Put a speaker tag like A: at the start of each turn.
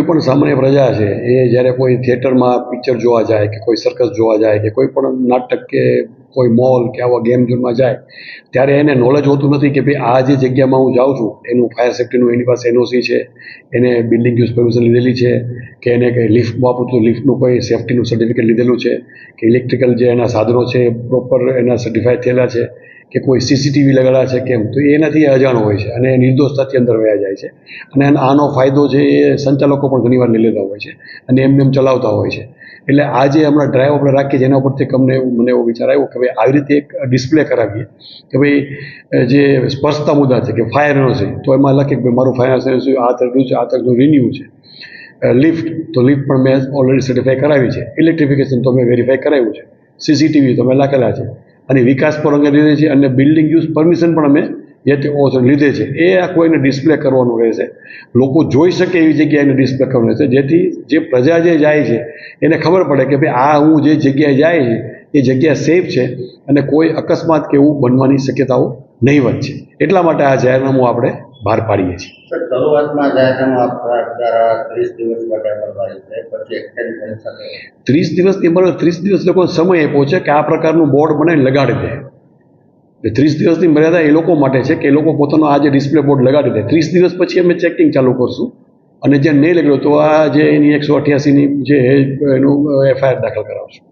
A: કોઈ પણ સામાન્ય પ્રજા છે, એ જ્યારે કોઈ થિયેટરમાં પિક્ચર જોવા જાય કે કોઈ સર્કસ જોવા જાય કે કોઈ પણ નાટક કે કોઈ મોલ કે આવા ગેમ ઝોનમાં જાય, ત્યારે એને નોલેજ હોતું નથી કે ભાઈ આ જે જગ્યામાં હું જાઉં છું, એનું ફાયર સેફ્ટીનું એની પાસે એનઓસી છે, એને બિલ્ડિંગ યુઝ પરમિશન લીધેલી છે, કે એને કંઈ લિફ્ટ વાપરું તો લિફ્ટનું કોઈ સેફ્ટીનું સર્ટિફિકેટ લીધેલું છે, કે ઇલેક્ટ્રિકલ જે એના સાધનો છે પ્રોપર એના સર્ટિફાઈ થયેલા છે, કે કોઈ સીસીટીવી લગાડ્યા છે, કેમ? તો એનાથી અજાણો હોય છે અને એ નિર્દોષતાથી અંદર વયા જાય છે. અને આનો ફાયદો છે એ સંચાલકો પણ ઘણીવાર લઈ લેતા હોય છે અને એમને એમ ચલાવતા હોય છે. એટલે આ જે હમણાં ડ્રાઈવ આપણે રાખીએ છીએ, એના ઉપરથી અમને મને એવો વિચાર આવ્યો કે ભાઈ આવી રીતે એક ડિસ્પ્લે કરાવીએ. કે ભાઈ જે સ્પર્શતા મુદ્દા છે કે ફાયર છે, તો એમાં લખે કે મારું ફાયર એનર્જી આ તરફનું છે, આ તરફનું રિન્યુ છે. લિફ્ટ તો લિફ્ટ પણ મેં ઓલરેડી સર્ટિફાઈ કરાવી છે. ઇલેક્ટ્રિફિકેશન તો મેં વેરીફાઈ કરાવ્યું છે. સીસીટીવી તો મેં લખેલા છે. અને વિકાસ પર અંગે છે અને બિલ્ડિંગ યુઝ પરમિશન પણ અમે જે તે લીધે છે. એ આ કોઈને ડિસ્પ્લે કરવાનું રહેશે. લોકો જોઈ શકે એવી જગ્યાએ એને ડિસ્પ્લે કરવાનું રહેશે. જેથી જે પ્રજા જે જાય છે એને ખબર પડે કે ભાઈ આ હું જે જગ્યાએ જાય છે એ જગ્યા સેફ છે અને કોઈ અકસ્માત કે એવું બનવાની શક્યતાઓ નહીવત છે એટલા માટે આ જાહેરનામું આપણે બહાર પાડીએ છીએ.
B: શરૂઆતમાં
A: ત્રીસ દિવસની અંદર ત્રીસ દિવસ લોકોને સમય આપ્યો છે કે આ પ્રકારનું બોર્ડ બનાવીને લગાડી દે. એટલે ત્રીસ દિવસની મર્યાદા એ લોકો માટે છે કે એ લોકો પોતાનો આ જે ડિસ્પ્લે બોર્ડ લગાડી દે. ત્રીસ દિવસ પછી અમે ચેકિંગ ચાલુ કરશું. અને જે નહીં લગાડ્યો તો આ જે એની એકસો અઠ્યાસીની જે એનું એફઆઈઆર દાખલ કરાવશું.